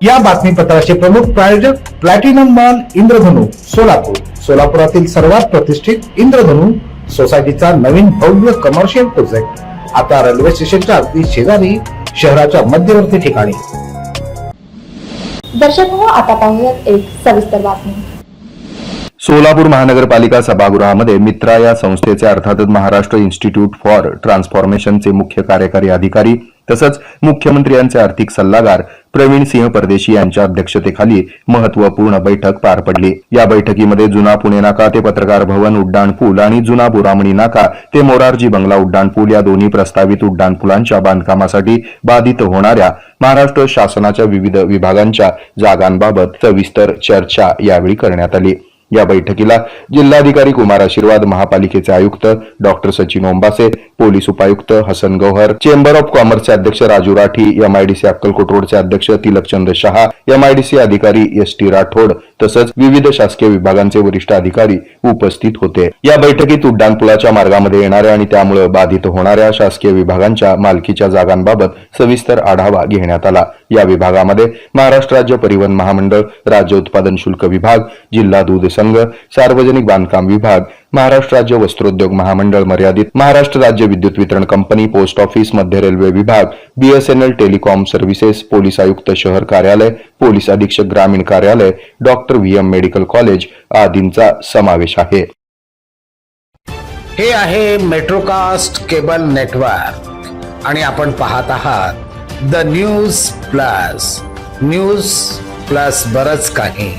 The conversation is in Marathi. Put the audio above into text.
या बातमीपत्राचे प्रमुख प्रायोजक प्लॅटिनम मॉल इंद्रधनु सोलापूर. सोलापुरातील सर्वात प्रतिष्ठित इंद्रधनु सोसायटीचा नवीन भव्य कमर्शियल प्रोजेक्ट आता रेल्वे स्टेशनच्या अगदी शेजारी शहराच्या मध्यवर्ती ठिकाणी. दर्शक हो आता पाहूयात एक सविस्तर बातमी. सोलापूर महानगरपालिका सभागृहामध्ये मित्रा या संस्थेचे अर्थातच महाराष्ट्र इन्स्टिट्यूट फॉर ट्रान्सफॉर्मेशनचे मुख्य कार्यकारी अधिकारी तसंच मुख्यमंत्र्यांचे आर्थिक सल्लागार प्रवीण सिंह परदेशी यांच्या अध्यक्षतेखाली महत्त्वपूर्ण बैठक पार पडली. या बैठकीमध्ये जुना पुणे नाका ते पत्रकार भवन उड्डाण पूल आणि जुना बुरामणी नाका ते मोरारजी बंगला उड्डाण पूल या दोन्ही प्रस्तावित उड्डाण पुलांच्या बांधकामासाठी बाधित होणाऱ्या महाराष्ट्र शासनाच्या विविध विभागांच्या जागांबाबत सविस्तर चर्चा यावेळी करण्यात आली. या बैठकीला जिल्हाधिकारी कुमार आशीर्वाद महापालिकेचे आयुक्त डॉक्टर सचिन ओंबासे पोलीस उपायुक्त हसन गौहर चेंबर ऑफ कॉमर्सचे अध्यक्ष राजू राठी एमआयडीसी अक्कलकोट रोडचे अध्यक्ष तिलकचंद शहा एमआयडीसी अधिकारी एस टी राठोड तसंच विविध शासकीय विभागांचे वरिष्ठ अधिकारी उपस्थित होते. या बैठकीत उड्डाणपुलाच्या मार्गामध्ये येणाऱ्या आणि त्यामुळे बाधित होणाऱ्या शासकीय विभागांच्या मालकीच्या जागांबाबत सविस्तर आढावा घेण्यात आला. या विभागामध्ये महाराष्ट्र राज्य परिवहन महामंडळ राज्य उत्पादन शुल्क विभाग जिल्हा दूध संघ सार्वजनिक बांधकाम विभाग महाराष्ट्र राज्य वस्त्रोद्योग महामंडळ मर्यादित महाराष्ट्र राज्य विद्युत वितरण कंपनी पोस्ट ऑफिस मध्य रेल्वे विभाग बीएसएनएल टेलिकॉम सर्व्हिसेस पोलीस आयुक्त शहर कार्यालय पोलीस अधीक्षक ग्रामीण कार्यालय doctor V M medical college आदींचा समावेश आहे. हे आहे मेट्रोकास्ट केबल नेटवर्क आणि आपण पाहत आहात the News Plus. News Plus बरच काही.